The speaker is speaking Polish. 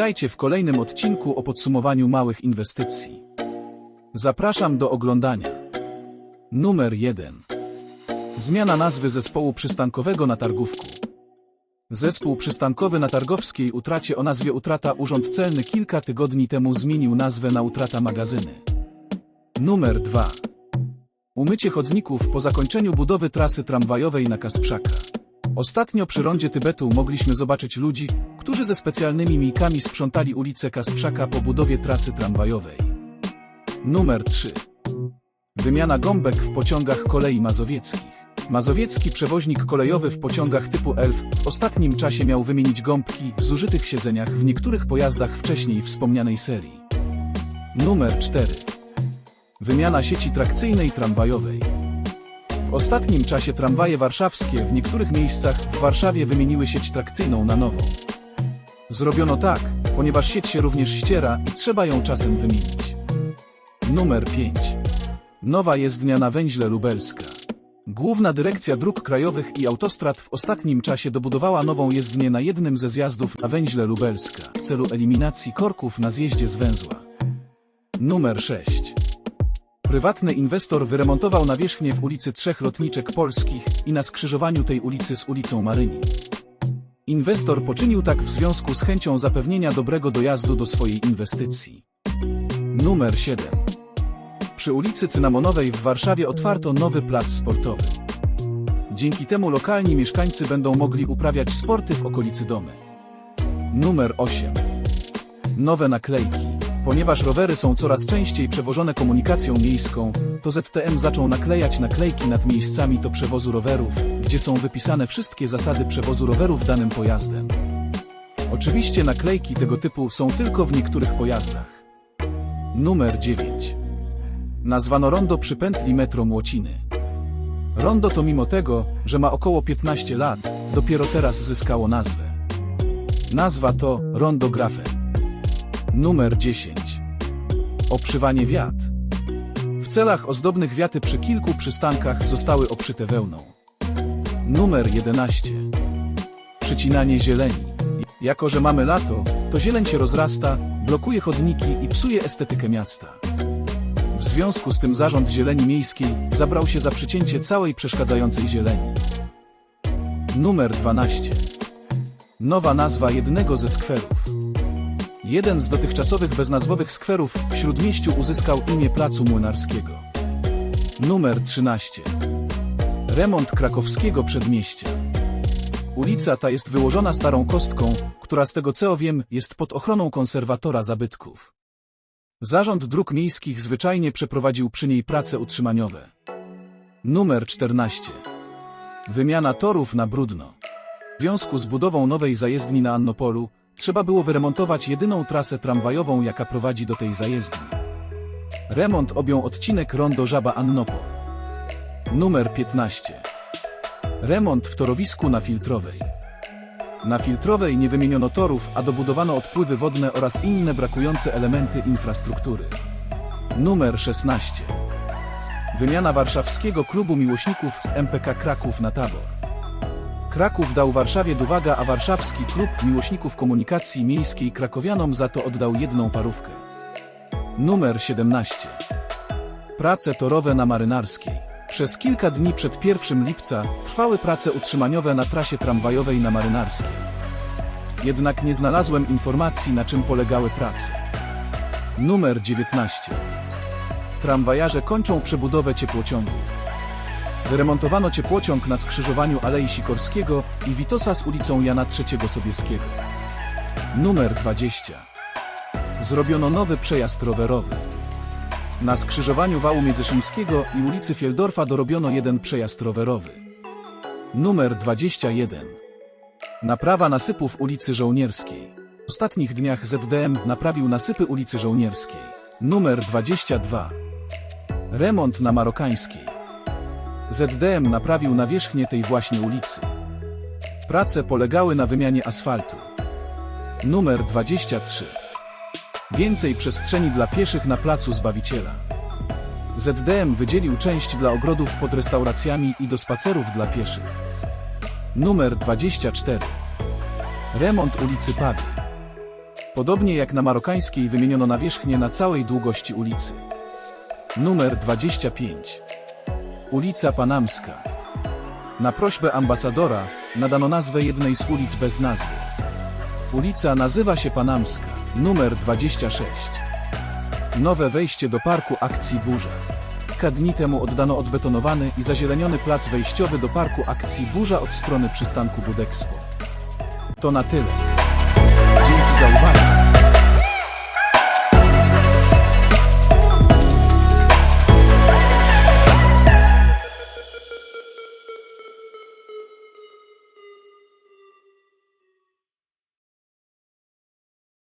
Witajcie w kolejnym odcinku o podsumowaniu małych inwestycji. Zapraszam do oglądania. Numer 1. Zmiana nazwy zespołu przystankowego na Targówku. Zespół przystankowy na Targowskiej utracie o nazwie Utrata Urząd Celny kilka tygodni temu zmienił nazwę na Utrata Magazyny. Numer 2. Umycie chodników po zakończeniu budowy trasy tramwajowej na Kasprzaka. Ostatnio przy rondzie Tybetu mogliśmy zobaczyć ludzi, którzy ze specjalnymi mijkami sprzątali ulicę Kasprzaka po budowie trasy tramwajowej. Numer 3. Wymiana gąbek w pociągach kolei mazowieckich. Mazowiecki przewoźnik kolejowy w pociągach typu ELF w ostatnim czasie miał wymienić gąbki w zużytych siedzeniach w niektórych pojazdach wcześniej wspomnianej serii. Numer 4. Wymiana sieci trakcyjnej tramwajowej. W ostatnim czasie tramwaje warszawskie w niektórych miejscach w Warszawie wymieniły sieć trakcyjną na nową. Zrobiono tak, ponieważ sieć się również ściera i trzeba ją czasem wymienić. Numer 5. Nowa jezdnia na węźle lubelska. Główna Dyrekcja Dróg Krajowych i Autostrad w ostatnim czasie dobudowała nową jezdnię na jednym ze zjazdów na węźle lubelska w celu eliminacji korków na zjeździe z węzła. Numer 6. Prywatny inwestor wyremontował nawierzchnię w ulicy Trzech Lotniczek Polskich i na skrzyżowaniu tej ulicy z ulicą Maryni. Inwestor poczynił tak w związku z chęcią zapewnienia dobrego dojazdu do swojej inwestycji. Numer 7. Przy ulicy Cynamonowej w Warszawie otwarto nowy plac sportowy. Dzięki temu lokalni mieszkańcy będą mogli uprawiać sporty w okolicy domy. Numer 8. Nowe naklejki. Ponieważ rowery są coraz częściej przewożone komunikacją miejską, to ZTM zaczął naklejać naklejki nad miejscami do przewozu rowerów, gdzie są wypisane wszystkie zasady przewozu rowerów danym pojazdem. Oczywiście naklejki tego typu są tylko w niektórych pojazdach. Numer 9. Nazwano rondo przy pętli metro Młociny. Rondo to mimo tego, że ma około 15 lat, dopiero teraz zyskało nazwę. Nazwa to Rondo Grafen. Numer 10. Oprzywanie wiat. W celach ozdobnych wiaty przy kilku przystankach zostały obszyte wełną. Numer 11. Przycinanie zieleni. Jako, że mamy lato, to zieleń się rozrasta, blokuje chodniki i psuje estetykę miasta. W związku z tym Zarząd Zieleni Miejskiej zabrał się za przycięcie całej przeszkadzającej zieleni. Numer 12. Nowa nazwa jednego ze skwerów. Jeden z dotychczasowych beznazwowych skwerów w Śródmieściu uzyskał imię Placu Młynarskiego. Numer 13. Remont krakowskiego przedmieścia. Ulica ta jest wyłożona starą kostką, która z tego co wiem jest pod ochroną konserwatora zabytków. Zarząd Dróg Miejskich zwyczajnie przeprowadził przy niej prace utrzymaniowe. Numer 14. Wymiana torów na brudno. W związku z budową nowej zajezdni na Annopolu, trzeba było wyremontować jedyną trasę tramwajową, jaka prowadzi do tej zajezdni. Remont objął odcinek Rondo Żaba Annopol. Numer 15. Remont w torowisku na Filtrowej. Na Filtrowej nie wymieniono torów, a dobudowano odpływy wodne oraz inne brakujące elementy infrastruktury. Numer 16. Wymiana warszawskiego klubu miłośników z MPK Kraków na Tabor. Kraków dał Warszawie Duwaga, a warszawski klub miłośników komunikacji miejskiej krakowianom za to oddał jedną parówkę. Numer 17. Prace torowe na Marynarskiej. Przez kilka dni przed 1 lipca trwały prace utrzymaniowe na trasie tramwajowej na Marynarskiej. Jednak nie znalazłem informacji, na czym polegały prace. Numer 19. Tramwajarze kończą przebudowę ciepłociągu. Wyremontowano ciepłociąg na skrzyżowaniu Alei Sikorskiego i Witosa z ulicą Jana III Sobieskiego. Numer 20. Zrobiono nowy przejazd rowerowy. Na skrzyżowaniu wału Międzyszyńskiego i ulicy Fieldorfa dorobiono jeden przejazd rowerowy. Numer 21. Naprawa nasypów ulicy Żołnierskiej. W ostatnich dniach ZDM naprawił nasypy ulicy Żołnierskiej. Numer 22. Remont na Marokańskiej. ZDM naprawił nawierzchnię tej właśnie ulicy. Prace polegały na wymianie asfaltu. Numer 23. Więcej przestrzeni dla pieszych na placu Zbawiciela. ZDM wydzielił część dla ogrodów pod restauracjami i do spacerów dla pieszych. Numer 24. Remont ulicy Pawie. Podobnie jak na marokańskiej wymieniono nawierzchnię na całej długości ulicy. Numer 25. Ulica Panamska. Na prośbę ambasadora nadano nazwę jednej z ulic bez nazwy. Ulica nazywa się Panamska, numer 26. Nowe wejście do parku akcji Burza. Kilka dni temu oddano odbetonowany i zazieleniony plac wejściowy do parku akcji Burza od strony przystanku Budexpo. To na tyle. Dzięki za uwagę.